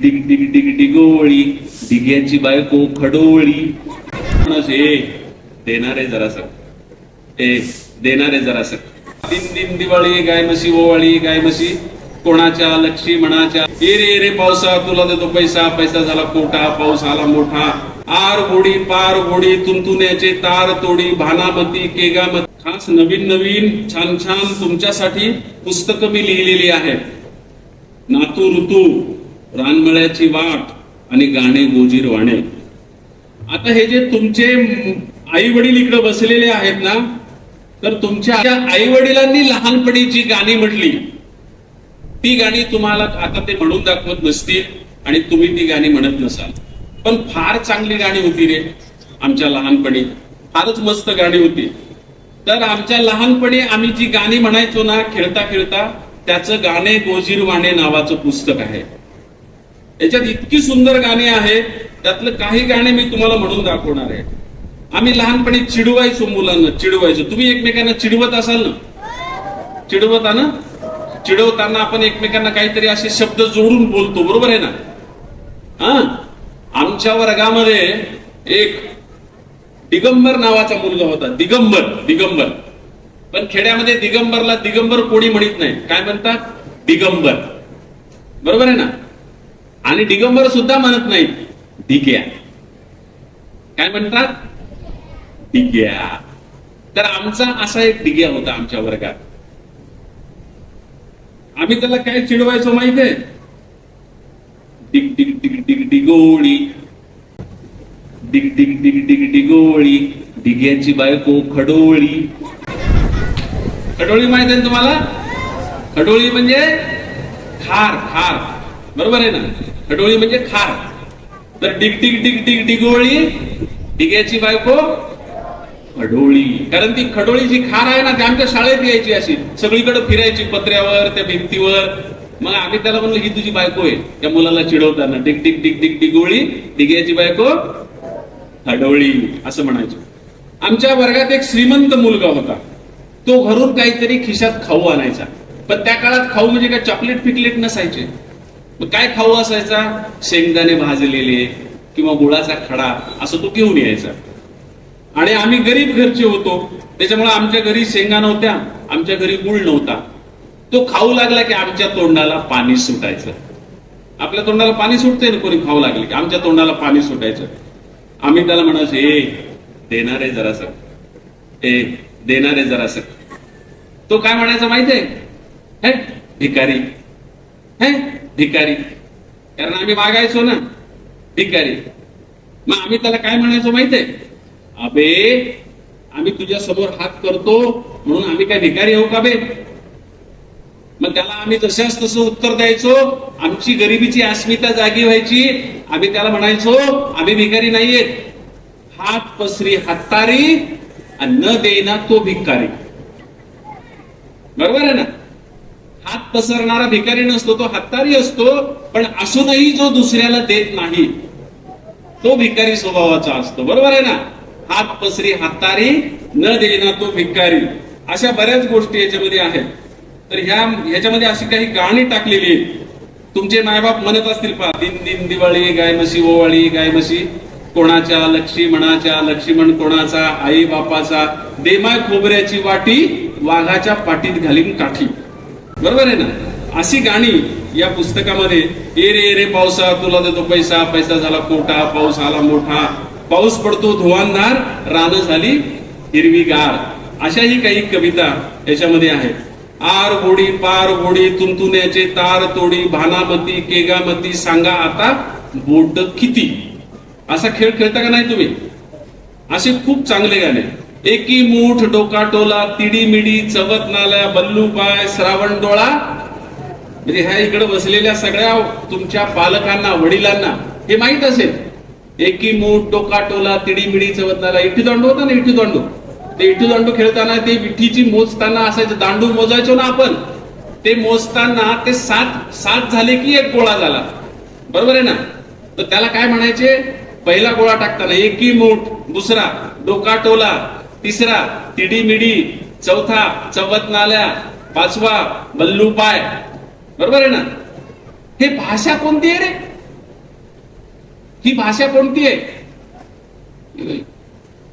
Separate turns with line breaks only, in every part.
डिग डिग डिग डिगोळी डिग्याची बायको खडोळी. हे ए देणारे जरास ए देणारे जरास दिन दिन दिवाळी गाय म्हशी ओवाळी गाय म्हशी कोणाच्या लक्ष्मी मनाच्या? ए रे रे पावसा तुला देतो पैसा. पैसा झाला कोटा पाऊस आला मोठा. आर गोडी पार गोडी तुंतुण्याचे तार तोडी भानामती केगामती. खास नवीन नवीन छान छान तुमच्यासाठी पुस्तकं मी लिहिलेली आहेत. नातू ऋतू. रानमळ्याची वाट आणि गाणे गोजीर वाणे आता हे जे तुमचे आई वडील इकडे बसलेले आहेत ना तर तुमच्या आई वडिलांनी लहानपणी जी गाणी म्हटली ती गाणी तुम्हाला आता ते म्हणून दाखवत नसतील आणि तुम्ही ती गाणी म्हणत नसाल. पण फार चांगली गाणी होती रे आमच्या लहानपणी. फारच मस्त गाणी होती. तर आमच्या लहानपणी आम्ही जी गाणी म्हणायचो ना खेळता खेळता त्याचं गाणे गोजीरवाणे नावाचं पुस्तक आहे. याच्यात इतकी सुंदर गाणी आहेत त्यातलं काही गाणे मी तुम्हाला म्हणून दाखवणार आहे. आम्ही लहानपणी चिडवायचो मुलांना चिडवायचो. तुम्ही एकमेकांना चिडवत असाल ना? चिडवता ना चिडवताना आपण एकमेकांना काहीतरी असे शब्द जोडून बोलतो बरोबर आहे ना? हा? आमच्या वर्गामध्ये एक दिगंबर नावाचा मुलगा होता दिगंबर दिगंबर. पण खेड्यामध्ये दिगंबरला दिगंबर कोणी म्हणत नाही. काय म्हणतात? दिगंबर. बरोबर आहे ना? आणि दिगंबर सुद्धा म्हणत नाही दिग्या. काय म्हणतात? दिग्या. तर आमचा असा एक डिग्या होता आमच्या वर्गात. आम्ही त्याला काय चिडवायचो माहितीये? डिग डिग डिग डिग डिगोळी डिग डिग डिग डिग डिगोळी डिग्याची बायको खडोळी. खडोळी माहीत आहे तुम्हाला? खडोळी म्हणजे खार खार. बरोबर आहे ना? खडोळी म्हणजे खार. तर डिग डिग डिग डिग डिगोळी डिग्याची बायको खडोळी. कारण ती खडोळी जी खार आहे ना ती आमच्या शाळेत यायची अशी. सगळीकडे फिरायची पत्र्यावर त्या भिंतीवर. मग आम्ही त्याला म्हणलं ही तुझी बायको आहे. त्या मुलाला चिडवताना डिग डिग डिग डिग डिगोळी डिग्याची बायको खडोळी असं म्हणायचो. आमच्या वर्गात एक श्रीमंत मुलगा होता. तो घरून काहीतरी खिशात खाऊ आणायचा. पण त्या काळात खाऊ म्हणजे काय चॉकलेट फिकलेट नसायचे. मग काय खाऊ असायचा? शेंगदाणे भाजलेले किंवा गुळाचा खडा असं तो घेऊन यायचा. आणि आम्ही गरीब घरचे होतो. त्याच्यामुळे आमच्या घरी शेंगा नव्हत्या आमच्या घरी गुळ नव्हता. तो खाऊ लागला की आमच्या तोंडाला पाणी सुटायचं. आपल्या तोंडाला पाणी सुटते ना कोणी खाऊ लागले की आमच्या तोंडाला पाणी सुटायचं. आम्ही त्याला म्हणायचो ए देणारे जरास. ए देणारे जरास. तो काय म्हणायचा माहितीये? हे भिकारी. हे भिकारी. कारण आम्ही मागायचो ना भिकारी. मग आम्ही त्याला काय म्हणायचो माहितीये? अबे आम्ही तुझ्या समोर हात करतो म्हणून आम्ही काय भिकारी आहो का बे? मग त्याला आम्ही जशाच तसं उत्तर द्यायचो आमची गरिबीची अस्मिता जागी व्हायची. आम्ही त्याला म्हणायचो आम्ही भिकारी नाहीयेत. हात पसरी हातारी आणि न देईना तो भिकारी. बरोबर आहे ना? हात पसरणारा भिकारी नसतो तो हातारी असतो पण असूनही जो दुसऱ्याला देत नाही तो भिकारी स्वभावाचा असतो. बरोबर आहे ना? हात पसरी हातारी न देना तो भिकारी. अशा बऱ्याच गोष्टी याच्यामध्ये आहेत. तर ह्या ह्याच्यामध्ये अशी काही गाणी टाकलेली तुमचे मायबाप म्हणत असतील पहा दिन दिन दिवाळी गाय म्हशी ओवाळी गाय म्हशी. कोणाच्या लक्ष्मीमणाच्या लक्ष्मीमण लक्ष्मण कोणाचा आई बापाचा देमाय खोबऱ्याची वाटी वाघाच्या पाठीत घालीन काठी. बरोबर आहे ना? अशी गाणी या पुस्तकामध्ये ए रे रे पावसा तुला देतो पैसा पैसा झाला कोटा पाऊस आला मोठा पाऊस पडतो धुवांधार रानं झाली हिरवीगार. अशाही काही कविता याच्यामध्ये आहेत. आर गोडी पार गोडी तुंतुण्याचे तार तोडी भानामती केगामती सांगा आता बोट किती? असा खेळ खेळता का नाही तुम्ही? असे खूप चांगले गाणे. एकी मूठ डोका टोला तिडी मिडी चवत नाल्या बल्लू पाय श्रावण डोळा. म्हणजे ह्या इकडे बसलेल्या सगळ्या तुमच्या पालकांना वडिलांना हे माहीत असेल. एकी मूठ डोका टोला तिडी मिडी चवत नाला इठी दांडू होता ना इठी दांडू? ते इठी दांडू खेळताना ते विठीची मोजताना असायचं. दांडू मोजायचो ना आपण. ते मोजताना ते सात सात झाले की एक गोळा झाला. बरोबर आहे ना? तर त्याला काय म्हणायचे? पहिला गोळा टाकताना एकी मूठ दुसरा डोका टोला तिसरा तिडी मिडी चौथा चवत नाल्या पाचवा बल्लू पाय बरोबर आहे ना? हे भाषा कोणती आहे रे? ही भाषा कोणती आहे?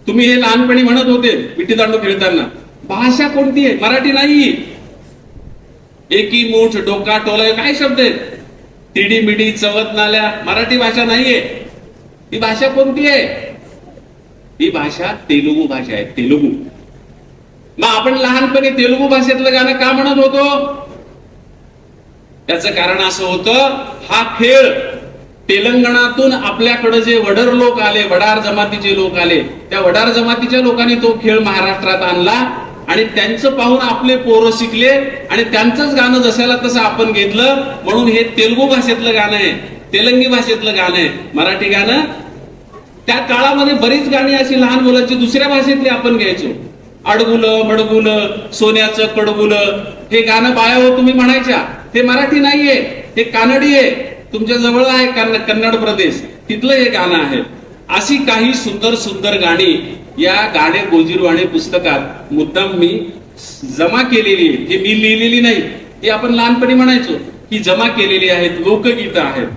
तुम्ही हे लहानपणी म्हणत होते विट्टी दांडू खेळताना. भाषा कोणती आहे? मराठी नाही एकी मूठ डोका टोलय काय शब्द आहेत? तिडी मिडी चवत नाल्या मराठी भाषा नाहीये. ही भाषा कोणती आहे? ही भाषा तेलुगू भाषा आहे तेलुगू. मग आपण लहानपणी तेलुगू भाषेतलं गाणं का म्हणत होतो? त्याच कारण असं होतं हा खेळ तेलंगणातून आपल्याकडे जे वडर लोक आले वडार जमातीचे लोक आले त्या वडार जमातीच्या लोकांनी तो खेळ महाराष्ट्रात आणला आणि त्यांचं पाहून आपले पोरं शिकले आणि त्यांचंच गाणं जसायला तसं आपण घेतलं म्हणून हे तेलुगू भाषेतलं गाणं आहे तेलंगी भाषेतलं गाणं आहे. मराठी गाणं त्या काळामध्ये बरीच गाणी अशी लहान मुलांची दुसऱ्या भाषेतली आपण घ्यायचो. अडगुलं मडगुलं सोन्याचं कडगुलं हे गाणं बाया हो तुम्ही म्हणायच्या. ते मराठी नाहीये हे कानडी आहे तुमच्या जवळ आहे कन्नड प्रदेश. तिथलं हे गाणं आहे. अशी काही सुंदर सुंदर गाणी या गाणे गोजीरवाणे पुस्तकात मुद्दाम मी जमा केलेली आहे ही मी लिहिलेली नाही. ती आपण लहानपणी म्हणायचो ही जमा केलेली आहेत लोकगीतं आहेत.